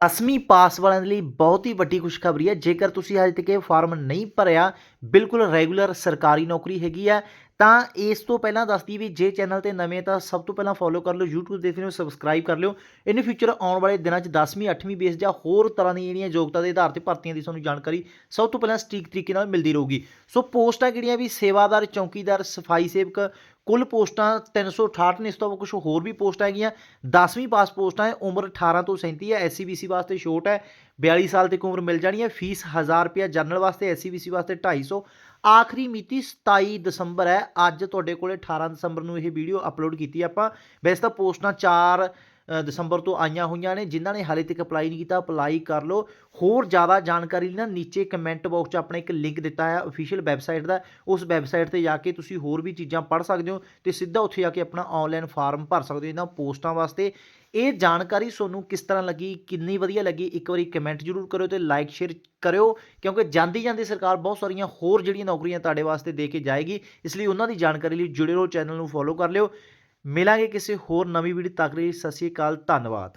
10ਵੀਂ ਪਾਸ ਵਾਲਿਆਂ ਦੇ ਲਈ ਬਹੁਤ ਹੀ ਵੱਡੀ ਖੁਸ਼ਖਬਰੀ ਹੈ। ਜੇਕਰ ਤੁਸੀਂ ਹਜੇ ਤੱਕ ਇਹ ਫਾਰਮ ਨਹੀਂ ਭਰਿਆ, ਬਿਲਕੁਲ ਰੈਗੂਲਰ ਸਰਕਾਰੀ ਨੌਕਰੀ ਹੈਗੀ ਹੈ। ਤਾਂ ਇਸ ਤੋਂ ਪਹਿਲਾਂ ਦੱਸਦੀ ਵੀ ਜੇ ਚੈਨਲ ਤੇ ਨਵੇਂ ਤਾਂ ਸਭ ਤੋਂ ਪਹਿਲਾਂ ਫੋਲੋ ਕਰ ਲਓ, YouTube ਦੇਖ ਰਹੇ ਹੋ ਸਬਸਕ੍ਰਾਈਬ ਕਰ ਲਿਓ। ਇਨ ਫਿਊਚਰ ਆਉਣ ਵਾਲੇ ਦਿਨਾਂ 'ਚ 10ਵੀਂ 8ਵੀਂ ਬੇਸ ਜਾਂ ਹੋਰ ਤਰ੍ਹਾਂ ਦੀਆਂ ਜਿਹੜੀਆਂ ਯੋਗਤਾ ਦੇ ਆਧਾਰ ਤੇ ਭਰਤੀਆਂ ਦੀ ਤੁਹਾਨੂੰ ਜਾਣਕਾਰੀ ਸਭ ਤੋਂ ਪਹਿਲਾਂ ਸਟੀਕ ਤਰੀਕੇ ਨਾਲ ਮਿਲਦੀ ਰਹੂਗੀ। ਸੋ ਪੋਸਟਾਂ ਕਿਹੜੀਆਂ ਵੀ? ਸੇਵਾਦਾਰ, ਚੌਕੀਦਾਰ, ਸਫ਼ਾਈ ਸੇਵਕ, ਕੁੱਲ ਪੋਸਟਾਂ 368 ਨੇ, ਇਸ ਤੋਂ ਕੁਝ ਹੋਰ ਵੀ ਪੋਸਟਾਂ ਹੈਗੀਆਂ। 10ਵੀਂ ਪਾਸ ਪੋਸਟਾਂ ਹੈ, ਉਮਰ 18 ਤੋਂ 37 ਹੈ ਐਸਸੀ ਬੀਸੀ ਵਾਸਤੇ ਛੋਟ ਹੈ। 42 ਸਾਲ ਤੱਕ ਉਮਰ ਮਿਲ ਜਾਣੀ ਹੈ। ਫੀਸ 1000 ਰੁਪਿਆ ਜਨਰਲ ਵਾਸਤੇ ਐਸਸੀ ਬੀਸੀ ਵਾਸਤੇ 250 ਆਖਰੀ ਮਿਤੀ 27 ਦਸੰਬਰ ਹੈ। ਅੱਜ ਤੁਹਾਡੇ ਕੋਲੇ 18 ਦਸੰਬਰ ਨੂੰ ਇਹ ਵੀਡੀਓ ਅਪਲੋਡ ਕੀਤੀ ਆਪਾਂ। ਵੈਸੇ ਤਾਂ ਪੋਸਟਾਂ 4 ਦਸੰਬਰ ਤੋਂ ਆਈਆਂ ਹੋਈਆਂ ਨੇ, ਜਿਨ੍ਹਾਂ ਨੇ ਹਾਲੇ ਤੱਕ ਅਪਲਾਈ ਨਹੀਂ ਕੀਤਾ ਅਪਲਾਈ ਕਰ ਲਓ। ਹੋਰ ਜ਼ਿਆਦਾ ਜਾਣਕਾਰੀ ਲਈ ਨਾ ਨੀਚੇ ਕਮੈਂਟ ਬਾਕਸ 'ਚ ਆਪਣਾ ਇੱਕ ਲਿੰਕ ਦਿੱਤਾ ਹੈ ਅਫੀਸ਼ੀਅਲ ਵੈਬਸਾਈਟ ਦਾ। ਉਸ ਵੈਬਸਾਈਟ ਤੇ ਜਾ ਕੇ ਤੁਸੀਂ ਹੋਰ ਵੀ ਚੀਜ਼ਾਂ ਪੜ੍ਹ ਸਕਦੇ ਹੋ ਤੇ ਸਿੱਧਾ ਉੱਥੇ ਜਾ ਕੇ ਆਪਣਾ ਆਨਲਾਈਨ ਫਾਰਮ ਭਰ ਸਕਦੇ ਹੋ ਇਹਨਾਂ ਪੋਸਟਾਂ ਵਾਸਤੇ। ਇਹ ਜਾਣਕਾਰੀ ਤੁਹਾਨੂੰ ਕਿਸ ਤਰ੍ਹਾਂ ਲੱਗੀ, ਕਿੰਨੀ ਵਧੀਆ ਲੱਗੀ, ਇੱਕ ਵਾਰੀ ਕਮੈਂਟ ਜ਼ਰੂਰ ਕਰਿਓ ਤੇ ਲਾਈਕ ਸ਼ੇਅਰ ਕਰਿਓ, ਕਿਉਂਕਿ ਜਾਂਦੀ ਜਾਂਦੀ ਸਰਕਾਰ ਬਹੁਤ ਸਾਰੀਆਂ ਹੋਰ ਜਿਹੜੀਆਂ ਨੌਕਰੀਆਂ ਤੁਹਾਡੇ ਵਾਸਤੇ ਦੇ ਕੇ ਜਾਏਗੀ, ਇਸ ਲਈ ਉਹਨਾਂ ਦੀ ਜਾਣਕਾਰੀ ਲਈ ਜੁੜੇ ਰਹੋ, ਚੈਨਲ ਨੂੰ ਫੋਲੋ ਕਰ ਲਿਓ। ਮਿਲਾਂਗੇ ਕਿਸੇ ਹੋਰ ਨਵੀਂ ਵੀਡੀਓ ਤੱਕ ਲਈ ਸਤਿ ਸ਼੍ਰੀ ਅਕਾਲ ਧੰਨਵਾਦ।